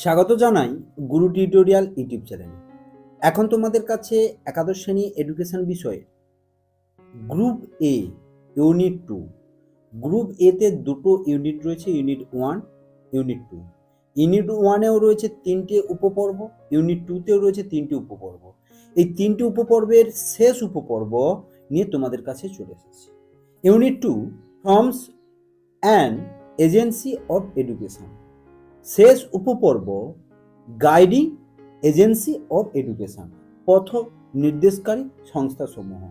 স্বাগত জানাই গুরু tutorial YouTube চ্যানেলে। এখন তোমাদের কাছে একাদশ শ্রেণি এডুকেশন বিষয়ে group A unit two group এতে দুটো ইউনিট রয়েছে, unit one unit two unit ওয়ানেও রয়েছে তিনটে উপপর্ব, ইউনিট টুতেও রয়েছে তিনটি উপপর্ব। এই তিনটি উপপর্বের শেষ উপপর্ব নিয়ে তোমাদের কাছে চলে এসেছি। Unit two forms and agency of education শেষ উপপর্ব গাইডিং এজেন্সি অফ এডুকেশন পথ নির্দেশকারী সংস্থাসমূহ।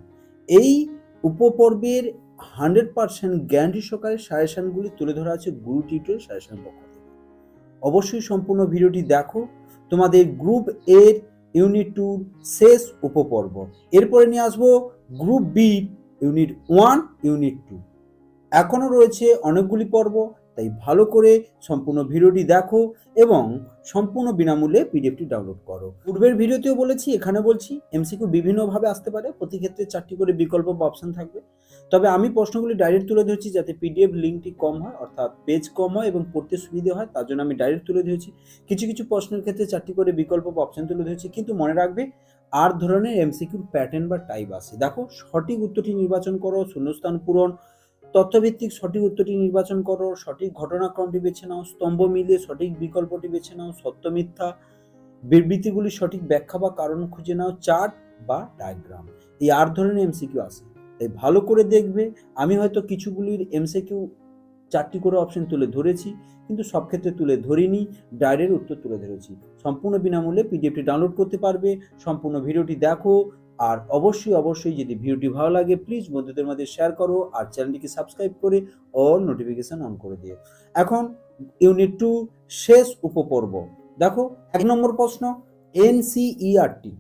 এই উপপর্বের হান্ড্রেড পার্সেন্ট গ্যারান্টি সহকারে সাজেশনগুলি তুলে ধরা আছে গুরু টিউটোরিয়াল সাজেশন পক্ষ থেকে। অবশ্যই সম্পূর্ণ ভিডিওটি দেখো। তোমাদের গ্রুপ এর ইউনিট টুর শেষ উপপর্ব। এরপরে নিয়ে আসব group B unit one unit two এখনও রয়েছে অনেকগুলি পর্ব। তাই ভালো করে সম্পূর্ণ ভিডিওটি দেখো এবং সম্পূর্ণ বিনামূল্যে পিডিএফটি ডাউনলোড করো। পূর্বের ভিডিওতেও বলেছি, এখানে বলছি, এমসিকিউ বিভিন্নভাবে আসতে পারে, প্রতি ক্ষেত্রে চারটি করে বিকল্প বা অপশন থাকবে। তবে আমি প্রশ্নগুলি ডাইরেক্ট তুলে ধরেছি যাতে পিডিএফ লিঙ্কটি কম হয়, অর্থাৎ পেজ কম হয় এবং পড়তে সুবিধে হয়, তার জন্য আমি ডাইরেক্ট তুলে ধরেছি। কিছু কিছু প্রশ্নের ক্ষেত্রে চারটি করে বিকল্প বা অপশন তুলে ধরেছি, কিন্তু মনে রাখবে, আর ধরনের এমসিকিউর প্যাটার্ন বা টাইপ আছে। দেখো, সঠিক উত্তরটি নির্বাচন করো, শূন্যস্থান পূরণ তথ্যভিত্তিক সঠিক উত্তরটি নির্বাচন করো, সঠিক ঘটনাক্রমটি বেছে নাও, স্তম্ভ মিলিয়ে সঠিক বিকল্পটি বেছে নাও, সত্য মিথ্যা বিবৃতিগুলি সঠিক ব্যাখ্যা বা কারণ খুঁজে নাও, চার্ট বা ডায়াগ্রাম। এই আর ধরনের এমসিকিউ আছে। তাই ভালো করে দেখবে, আমি হয়তো কিছুগুলির এমসিকিউ চারটি করে অপশন তুলে ধরেছি, কিন্তু সব ক্ষেত্রে তুলে ধরিনি ডায়ের উত্তর তুলে ধরেছি। সম্পূর্ণ বিনামূল্যে পিডিএফটি ডাউনলোড করতে পারবে, সম্পূর্ণ ভিডিওটি দেখো আর অবশ্যই অবশ্যই যদি ভিডিওটি ভালো লাগে প্লিজ বন্ধুদের মধ্যে শেয়ার করো আর চ্যানেলটিকে সাবস্ক্রাইব করে অল নোটিফিকেশন অন করে দিও। এখন ইউনিট টু শেষ উপপর্ব। দেখো, এক নম্বর প্রশ্ন এনসিইআরটি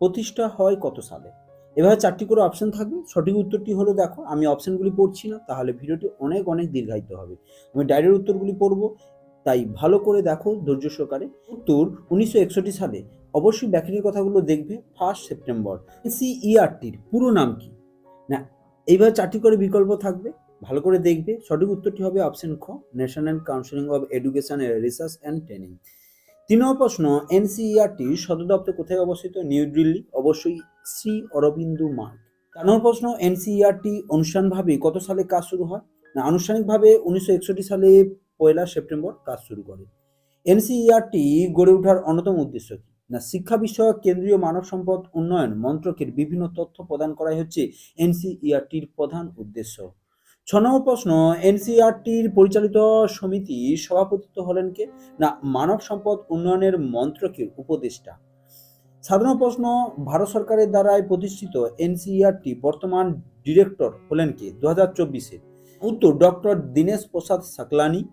প্রতিষ্ঠা হয় কত সালে? এভাবে চারটি করে অপশন থাকবে। সঠিক উত্তরটি হলো, দেখো, আমি অপশনগুলি পড়ছি না, তাহলে ভিডিওটি অনেক অনেক দীর্ঘায়িত হবে। আমি ডায়ের উত্তরগুলি পড়ব। তাই ভালো করে দেখো, ধৈর্য সহকারে। উত্তর, উনিশশো একষট্টি সালে অবশ্যই ব্যাখ্যাটির কথাগুলো দেখবে ফার্স্ট সেপ্টেম্বর সিইআরটির পুরো নাম কি? না এইভাবে চারটি করে বিকল্প থাকবে, ভালো করে দেখবে। সঠিক উত্তরটি হবে অপশন খ national counselling of education research and training তিন নম্বর প্রশ্ন এনসিইআরটির সদর দপ্তর কোথায় অবস্থিত? নিউ দিল্লি। অবশ্যই শ্রী অরবিন্দু মার্গ। চার নম্বর প্রশ্ন এনসিইআরটি অনুষ্ঠানভাবে কত সালে কাজ শুরু হয়? না, আনুষ্ঠানিকভাবে উনিশশো একষট্টি সালে পয়লা সেপ্টেম্বর কাজ শুরু করে। এনসিইআরটি গড়ে ওঠার অন্যতম উদ্দেশ্য কি? না শিক্ষা বিষয়ক কেন্দ্রীয় মানব সম্পদ উন্নয়ন মন্ত্রকের বিভিন্ন তথ্য প্রদান করাই হচ্ছে এনসিইআরটির প্রধান উদ্দেশ্য। ছ নম্বর প্রশ্ন, এনসিইআরটির পরিচালিত সমিতি সভাপতিত্ব হলেন কে? না, মানব সম্পদ উন্নয়নের মন্ত্রকের উপদেষ্টা। নম্বর প্রশ্ন, ভারত সরকারের দ্বারাই প্রতিষ্ঠিত এনসিইআরটি বর্তমান ডিরেক্টর হলেন কে? দু হাজার চব্বিশে। উত্তর, ডক্টর দীনেশ প্রসাদ সাকলানি।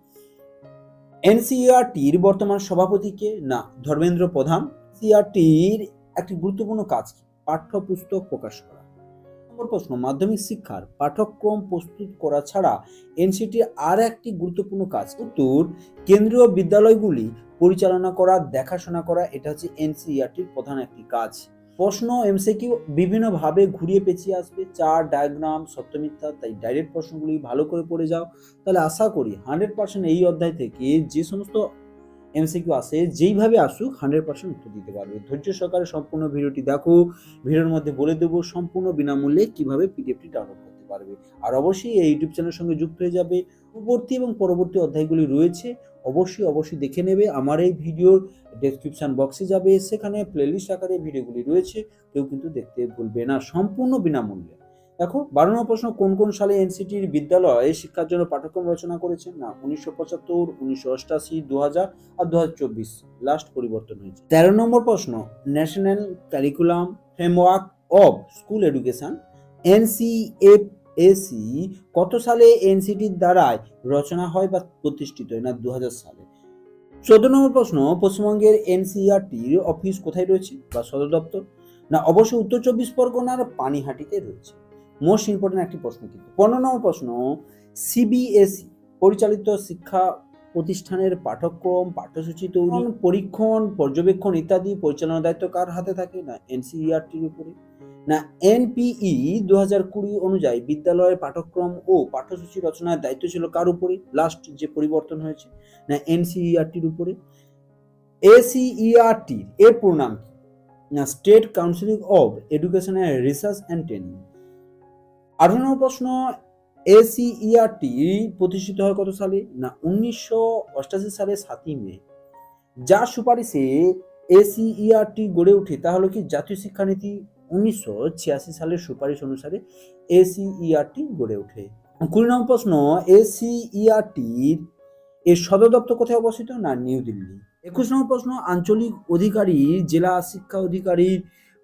এনসিইআরটির বর্তমান সভাপতিকে না, ধর্মেন্দ্র প্রধান। সিআরটির একটি গুরুত্বপূর্ণ কাজ পাঠ্যপুস্তক প্রকাশ করা। নম্বর প্রশ্ন, মাধ্যমিক শিক্ষার পাঠ্যক্রম প্রস্তুত করা ছাড়া এনসিটির আর একটি গুরুত্বপূর্ণ কাজ উত্তর, কেন্দ্রীয় বিদ্যালয়গুলি পরিচালনা করা, দেখাশোনা করা, এটা হচ্ছে এনসিইআরটির প্রধান একটি কাজ। প্রশ্ন, এমসিকিউ বিভিন্নভাবে ঘুরিয়ে পেঁচিয়ে আসবে, চার ডায়াগ্রাম, সত্যমিথ্যা, তাই ডাইরেক্ট প্রশ্নগুলি ভালো করে পড়ে যাও। তাহলে আশা করি হান্ড্রেড পার্সেন্ট এই অধ্যায় থেকে যে সমস্ত এমসিকিউ আসে যেইভাবে আসুক হান্ড্রেড পার্সেন্ট উত্তর দিতে পারবে। ধৈর্য সহকারে সম্পূর্ণ ভিডিওটি দেখো, ভিডিওর মধ্যে বলে দেবো সম্পূর্ণ বিনামূল্যে কীভাবে পিডিএফটি ডাউনলোড করতে পারবে। আর অবশ্যই এই ইউটিউব চ্যানেলের সঙ্গে যুক্ত হয়ে যাবে। পূর্ববর্তী এবং পরবর্তী অধ্যায়গুলি রয়েছে, অবশ্যই অবশ্যই দেখে নেবে। আমার এই ভিডিওর ডেসক্রিপশন বক্সে যাবে। সেখানে প্লেলিস্ট আকারে ভিডিওগুলি রয়েছে। কেউ কিন্তু দেখতে ভুলবে না। সম্পূর্ণ বিনামূল্যে। দেখো বারো নম্বর প্রশ্ন, কোন কোন সালে এনসিটির বিদ্যালয়ে শিক্ষার জন্য পাঠ্যক্রম রচনা করেছেন? না, উনিশশো পঁচাত্তর, উনিশশো অষ্টাশি দু হাজার আর দু চব্বিশ। লাস্ট পরিবর্তন হয়েছে। তেরো নম্বর প্রশ্ন national curriculum framework of school education NCFSE কত সালে এনসিটির দ্বারাই রচনা হয় বা প্রতিষ্ঠিত হয়? না দু হাজার সালে। চোদ্দ নম্বর প্রশ্ন, পশ্চিমবঙ্গের এনসিআরটির অফিস কোথায় রয়েছে বা সদর দপ্তর? না অবশ্যই উত্তর চব্বিশ পরগনার পানিহাটিতে রয়েছে। মোস্ট ইম্পর্টেন্ট একটি প্রশ্ন কিন্তু। পনেরো নম্বর প্রশ্ন সিবিএসই পরিচালিত শিক্ষা প্রতিষ্ঠানের পাঠ্যক্রম পাঠ্যসূচি তৈরি পরীক্ষণ পর্যবেক্ষণ ইত্যাদি পরিচালনার দায়িত্ব কার হাতে থাকে? না এনসিইআরটির উপরে। না এনপিই দু হাজার কুড়ি অনুযায়ী বিদ্যালয়ের পাঠ্যক্রম ও পাঠ্যসূচি রচনার দায়িত্ব ছিল কার উপরে? লাস্ট যে পরিবর্তন হয়েছে। না এনসিইআরটির উপরে। এসিইআরটি এর পূর্ণাম কি? না state counselling of education and research and training আঠারো নম্বর প্রশ্ন এসিইআরটি প্রতিষ্ঠিত হয় কত সালে? না, উনিশশো অষ্টাশি সালে সাতই মে। যা সুপারিশে এসিইআরটি গড়ে ওঠে তা হলো কি? জাতীয় শিক্ষানীতি উনিশশো ছিয়াশি সালের সুপারিশ অনুসারে এসিইআরটি গড়ে ওঠে। কুড়ি নম্বর প্রশ্ন এসিইআরটির এর সদর দপ্তর কোথায় অবস্থিত? না, নিউ দিল্লি। একুশ নম্বর প্রশ্ন, আঞ্চলিক অধিকারী, জেলা শিক্ষা অধিকারী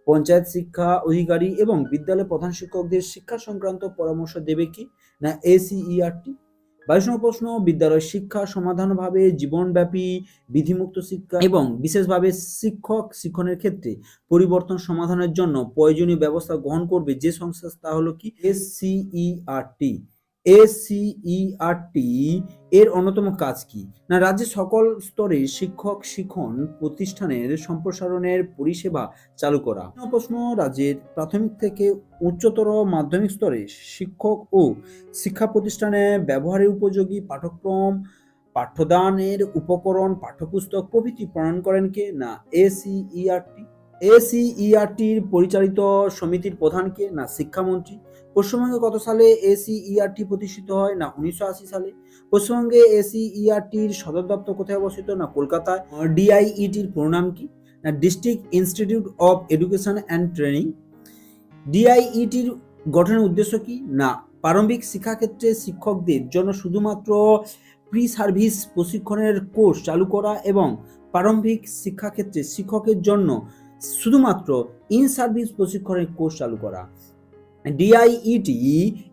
পঞ্চায়েত শিক্ষা অধিকারী এবং বিদ্যালয় প্রধান শিক্ষকদের শিক্ষা সংক্রান্ত পরামর্শ দেবে কি? না এসিইআরটি বাইশ নম্বর প্রশ্ন বিদ্যালয় শিক্ষা সমাধানভাবে জীবনব্যাপী বিধিমুক্ত শিক্ষা এবং বিশেষভাবে শিক্ষক শিক্ষণের ক্ষেত্রে পরিবর্তন সমাধানের জন্য প্রয়োজনীয় ব্যবস্থা গ্রহণ করবে যে সংস্থা, তা হলো কি? এসসিইআরটি এসসিইআরটি এর অন্যতম কাজ কি? না, রাজ্যের সকল স্তরে শিক্ষক, শিক্ষণ প্রতিষ্ঠানের সম্প্রসারণের পরিষেবা চালু করা। প্রশ্ন রাজ্যের প্রাথমিক থেকে উচ্চতর মাধ্যমিক স্তরে শিক্ষক ও শিক্ষা প্রতিষ্ঠানে ব্যবহারের উপযোগী পাঠ্যক্রম পাঠ্যদানের উপকরণ, পাঠ্যপুস্তক প্রভৃতি প্রণয়ন করেন কে? না এসিইআরটি এসিইআরটির পরিচালিত সমিতির প্রধানকে না, শিক্ষামন্ত্রী। পশ্চিমবঙ্গে কত সালে এসিইআরটি প্রতিষ্ঠিত হয়? না, উনিশশো আশি সালে। পশ্চিমবঙ্গে এসিইআরটির সদর দপ্তর কোথায় অবস্থিত? না, কলকাতায়। ডিআইইটির প্রণাম কি? না district institute of education and training ডিআইইটির গঠনের উদ্দেশ্য কি? না, প্রারম্ভিক শিক্ষাক্ষেত্রে শিক্ষকদের জন্য শুধুমাত্র প্রি সার্ভিস প্রশিক্ষণের কোর্স চালু করা এবং প্রারম্ভিক শিক্ষাক্ষেত্রে শিক্ষকের জন্য শুধুমাত্র ইন সার্ভিস প্রশিক্ষণের কোর্স চালু করা। ডিআইইটি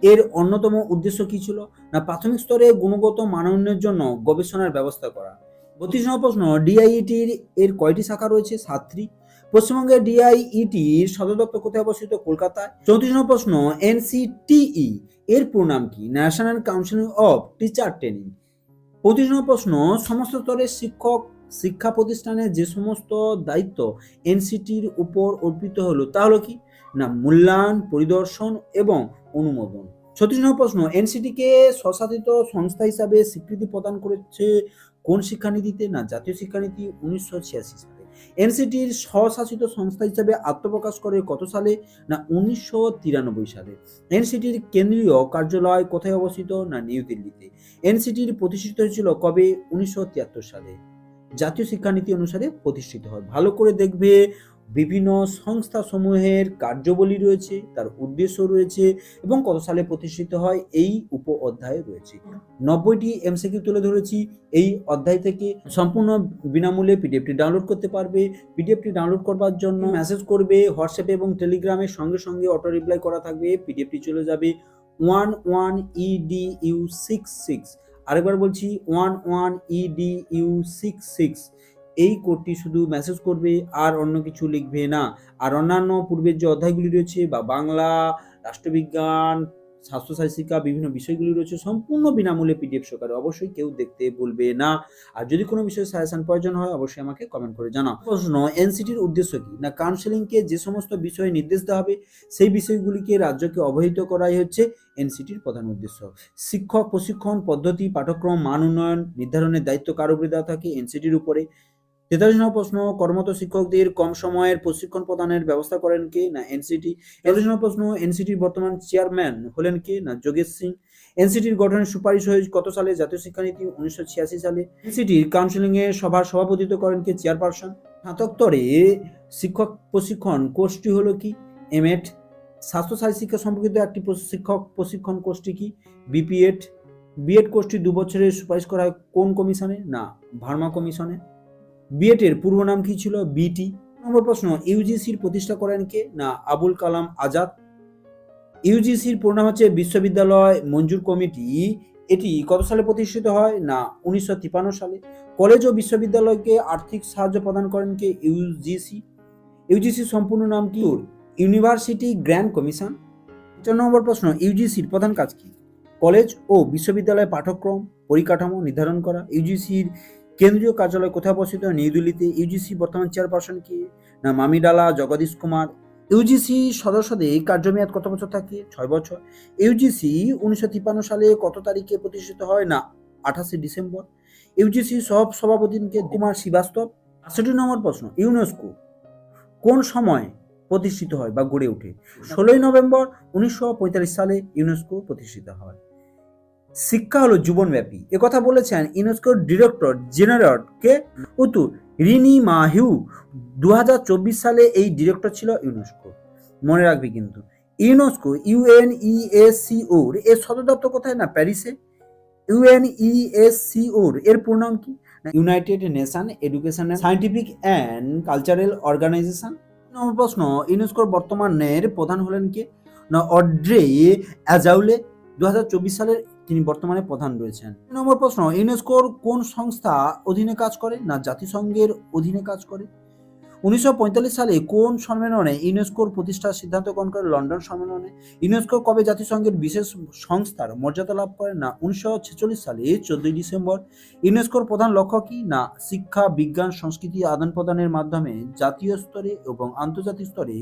এর অন্যতম উদ্দেশ্য কি ছিল? না, প্রাথমিক স্তরে গুণগত মানোন্নয়নের জন্য গবেষণার ব্যবস্থা করা। বত্রিশ প্রশ্ন ডিআইইটির এর কয়টি শাখা রয়েছে? সাতটি। পশ্চিমবঙ্গে ডিআইইটির সদর দপ্তর কোথায় অবস্থিত? কলকাতায়। চৌত্রিশ নম্বর প্রশ্ন এনসিটিই এর পূর্ণাম কি? National council of teacher training পঁচিশ নম্বর প্রশ্ন, সমস্ত স্তরের শিক্ষক শিক্ষা প্রতিষ্ঠানে যে সমস্ত দায়িত্ব এনসিটির উপর অর্পিত হলো, তা হলো কি? না মূল্যায়ন, পরিদর্শন এবং অনুমোদন। ছত্রিশ নম্বর প্রশ্ন, এনসিটিকে স্বশাসিত সংস্থা হিসাবে স্বীকৃতি প্রদান করেছে কোন শিক্ষানীতিতে? না, জাতীয় শিক্ষানীতি উনিশশো ছিয়াশি সালে। এনসিটির স্বশাসিত সংস্থা হিসাবে আত্মপ্রকাশ করে কত সালে? না, উনিশশো তিরানব্বই সালে। এনসিটির কেন্দ্রীয় কার্যালয় কোথায় অবস্থিত? না, নিউ দিল্লিতে। এনসিটির প্রতিষ্ঠিত হয়েছিল কবে? উনিশশো তিয়াত্তর সালে। জাতীয় শিক্ষানীতি অনুসারে প্রতিষ্ঠিত হয়। ভালো করে দেখবে বিভিন্ন সংস্থা সমূহের কার্যবলী রয়েছে, তার উদ্দেশ্য রয়েছে এবং কত সালে প্রতিষ্ঠিত হয় এই উপ অধ্যায় রয়েছে। নব্বইটি এমসিকিউ তুলে ধরেছি, এই অধ্যায় থেকে সম্পূর্ণ বিনামূল্যে পিডিএফটি ডাউনলোড করতে পারবে। পিডিএফটি ডাউনলোড করবার জন্য মেসেজ করবে হোয়াটসঅ্যাপে এবং টেলিগ্রামের সঙ্গে সঙ্গে অটো রিপ্লাই করা থাকবে পিডিএফটি চলে যাবে one one ED U six six আরেকবার বলছি one one ED U six six এই কোডটি শুধু মেসেজ করবে আর অন্য কিছু লিখবে না। আর অন্যান্য পূর্বের যে অধ্যায়গুলি রয়েছে বা বাংলা, রাষ্ট্রবিজ্ঞান স্বাস্থ্যসাথী শিক্ষা বিভিন্ন বিষয়গুলি রয়েছে, সম্পূর্ণ বিনামূল্যে পিডিএফ সহকারে অবশ্যই কেউ দেখতে বলবে না। আর যদি কোনো বিষয়ে সাজেশন প্রয়োজন হয়, অবশ্যই আমাকে কমেন্ট করে জানাও। প্রশ্ন, এনসিটির উদ্দেশ্য কি? না কাউন্সেলিংকে যে সমস্ত বিষয়ে নির্দেশ দেওয়া হবে, সেই বিষয়গুলিকে রাজ্যকে অবহিত করাই হচ্ছে এনসিটির প্রধান উদ্দেশ্য। শিক্ষক প্রশিক্ষণ পদ্ধতি, পাঠ্যক্রম মান উন্নয়ন, নির্ধারণের দায়িত্ব কার উপরে দেওয়া থাকে? এনসিটির উপরে। তেতাল্লিশ নম্বর প্রশ্ন, কর্মরত শিক্ষকদের কম সময়ের প্রশিক্ষণ প্রদানের ব্যবস্থা করেন কে না এনসিটি চল্লিশ নম্বর প্রশ্ন এনসিটির বর্তমান চেয়ারম্যান হলেন কে না যোগেশ সিং? এনসিটির গঠনের সুপারিশ হয়ে কত সালে? জাতীয় শিক্ষানীতি উনিশশো ছিয়াশি সালে। এনসিটির কাউন্সিলিং এ সভার সভাপতিত্ব করেন কে চেয়ারপারসন? স্নাতকতরে শিক্ষক প্রশিক্ষণ কোর্সটি হলো কি? এমএড স্বাস্থ্যসাথী শিক্ষা সম্পর্কিত একটি শিক্ষক প্রশিক্ষণ কোর্সটি কি? বিপিএড বিএড কোর্সটি দু বছরের সুপারিশ করা হয় কোন কমিশনে? না, ভার্মা কমিশনে। বিএড এর পূর্ব নাম কি ছিল? বিটি। নম্বর প্রশ্ন ইউজিসির প্রতিষ্ঠা করেন কে না আবুল কালাম আজাদ? ইউজিসির পুরো নাম হচ্ছে বিশ্ববিদ্যালয় মঞ্জুর কমিটি। এটি কত সালে প্রতিষ্ঠিত হয়? না উনিশশো তিপ্পান্ন সালে। কলেজ ও বিশ্ববিদ্যালয়কে আর্থিক সাহায্য প্রদান করেন কে? ইউজিসি। ইউজিসির সম্পূর্ণ নাম কি? University grand commission. চার নম্বর প্রশ্ন ইউজিসির প্রধান কাজ কি? কলেজ ও বিশ্ববিদ্যালয় পাঠ্যক্রম পরিকাঠামো নির্ধারণ করা। ইউজিসির কেন্দ্রীয় কার্যালয় কোথায় অবস্থিত? নিউ দিল্লিতে ইউজিসি বর্তমান চেয়ারপারসন কি? না, মামিডালা, জগদীশ কুমার। ইউজিসি সদস্যদের কার্যমেয়াদ কত বছর থাকে? ছয় বছর। ইউজিসি উনিশশো তিপ্পান্ন সালে কত তারিখে প্রতিষ্ঠিত হয়? না, আঠাশে ডিসেম্বর। ইউজিসি সব সভাপতিকে কুমার শ্রীবাস্তব। আটষট্টি নম্বর প্রশ্ন, ইউনেস্কো কোন সময় প্রতিষ্ঠিত হয় বা গড়ে ওঠে? ষোলোই নভেম্বর উনিশশো পঁয়তাল্লিশ সালে ইউনেস্কো প্রতিষ্ঠিত হয়। শিক্ষা হলো জীবনব্যাপী। একথা বলেছেন ইউনেস্কোর ডিরেক্টর জেনারেল কে উত্তর রিনি মাহিউ দু হাজার চব্বিশ সালে এই ডিরেক্টর ছিল ইউনেস্কো। মনে রাখবি কিন্তু, ইউনেস্কো ইউএনইএসসিওর এর সদর দপ্তর কোথায় না প্যারিসে? ইউএনইএসসিওর এর পূর্ণাম কি? United nation education scientific and cultural organisation? Number প্রশ্ন, ইউনেস্কোর বর্তমানের প্রধান হলেন কে? না, অড্রে অ্যাজাউলে। দু হাজার চব্বিশ সালের তিনি বর্তমানে প্রধান রয়েছেন। নম্বর প্রশ্ন ইউনেস্কোর কোন সংস্থা অধীনে কাজ করে না জাতিসংঘের অধীনে কাজ করে? উনিশশো পঁয়তাল্লিশ সালে কোন সম্মেলনে ইউনেস্কোর প্রতিষ্ঠার সিদ্ধান্ত গ্রহণ করে? লন্ডন সম্মেলনে। ইউনেস্কো কবে জাতিসংঘের বিশেষ সংস্থার মর্যাদা লাভ করে না? উনিশশো ছেচল্লিশ সালে, চোদ্দই ডিসেম্বর। ইউনেস্কোর প্রধান লক্ষ্য কি? না, শিক্ষা, বিজ্ঞান, সংস্কৃতি আদান প্রদানের মাধ্যমে জাতীয় স্তরে এবং আন্তর্জাতিক স্তরে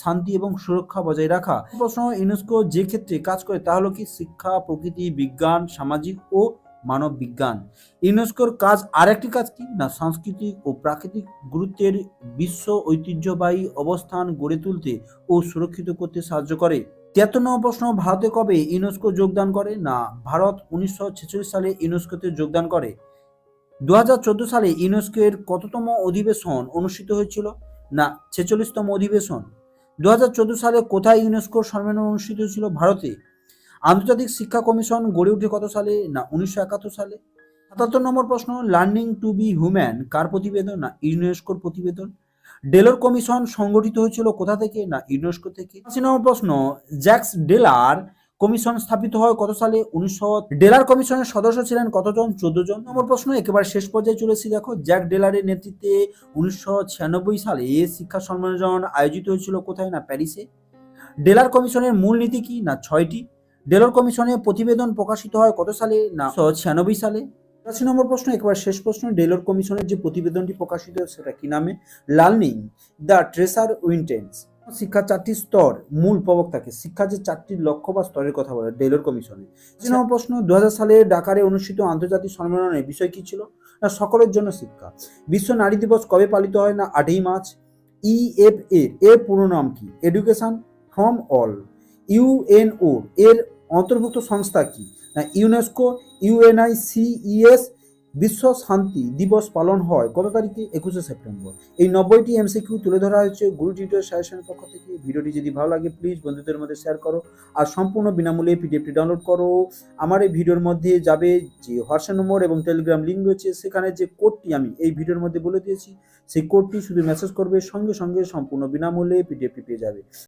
শান্তি এবং সুরক্ষা বজায় রাখা। প্রশ্ন, ইউনেস্কো যে ক্ষেত্রে কাজ করে তা হলো কি? শিক্ষা, প্রকৃতি, বিজ্ঞান, সামাজিক ও মানব বিজ্ঞান। ইউনেস্কোর কাজ আরেকটি কাজ কি? না, সাংস্কৃতিক ও প্রাকৃতিক গুরুত্বের বিশ্ব ঐতিহ্যবাহী অবস্থান গড়ে তুলতে ও সুরক্ষিত করতে সাহায্য করে। তিয়াত্তর নম্বর প্রশ্ন, ভারতে কবে ইউনেস্কো যোগদান করে? না, ভারত উনিশশো ছেচল্লিশ সালে ইউনেস্কোতে যোগদান করে। দু হাজার চোদ্দ সালে ইউনেস্কো এর কততম অধিবেশন অনুষ্ঠিত হয়েছিল? না, ছেচল্লিশতম অধিবেশন। দু হাজার চোদ্দ সালে কোথায় ইউনেস্কোর সম্মেলন অনুষ্ঠিত হয়েছিল? ভারতে। আন্তর্জাতিক শিক্ষা কমিশন গড়ে উঠে কত সালে? না, উনিশশো একাত্তর সালে। সাতাত্তর নম্বর প্রশ্ন লার্নিং টু বি হিউম্যান কার প্রতিবেদন? না ইউনেস্কোর প্রতিবেদন। ডেলর কমিশন সংগঠিত হয়েছিল কোথা থেকে? না ইউনেস্কো থেকে। আশি নম্বর প্রশ্ন, জ্যাক্স ডেলার কমিশন স্থাপিত হয় কত সালে? উনিশশো ডেলার কমিশনের সদস্য ছিলেন কতজন? চোদ্দ জন। নম্বর প্রশ্ন, একেবারে শেষ পর্যায়ে চলেছি দেখো। জ্যাক ডেলারের নেতৃত্বে উনিশশো ছিয়ানব্বই সালে শিক্ষা সম্মেলন আয়োজিত হয়েছিল কোথায়? না, প্যারিসে। ডেলার কমিশনের মূল নীতি কি? না, ছয়টি। ডেলর কমিশনে প্রতিবেদন প্রকাশিত হয় কত সালে? না ছিয়ানব্বই সালে। পঁচাশি নম্বর প্রশ্ন, একবার শেষ প্রশ্ন, ডেলর কমিশনের যে প্রতিবেদনটি প্রকাশিত সেটা কি নামে? লার্নিং দ্য ট্রেসার উইন্টেন্স শিক্ষা চারটি স্তর, মূল প্রবক্তাকে শিক্ষা যে চারটি লক্ষ্য বা স্তরের কথা বলে, ডেলর কমিশনে। পঁচিশ নম্বর প্রশ্ন দু হাজার সালে ডাকারে অনুষ্ঠিত আন্তর্জাতিক সম্মেলনের বিষয় কি ছিল? না, সকলের জন্য শিক্ষা। বিশ্ব নারী দিবস কবে পালিত হয়? না, আটই মার্চ। ইএফ এর এর পুরো নাম কি? Education from all. ইউএনও এর অন্তর্ভুক্ত সংস্থা কি? না ইউনেস্কো ইউএনআইসিইএস বিশ্ব শান্তি দিবস পালন হয় কত তারিখে? একুশে সেপ্টেম্বর। এই নব্বইটি এমসিকিউ তুলে ধরা হয়েছে গুরু টিউটোর সাজেশনের পক্ষ থেকে। ভিডিওটি যদি ভালো লাগে প্লিজ বন্ধুদের মধ্যে শেয়ার করো আর সম্পূর্ণ বিনামূল্যে পিডিএফটি ডাউনলোড করো। আমার এই ভিডিওর মধ্যে যাবে যে হোয়াটসঅ্যাপ নম্বর এবং টেলিগ্রাম লিঙ্ক রয়েছে, সেখানে যে কোডটি আমি এই ভিডিওর মধ্যে বলে দিয়েছি, সেই কোডটি শুধু মেসেজ করবে, সঙ্গে সঙ্গে সম্পূর্ণ বিনামূল্যে পিডিএফটি পেয়ে যাবে।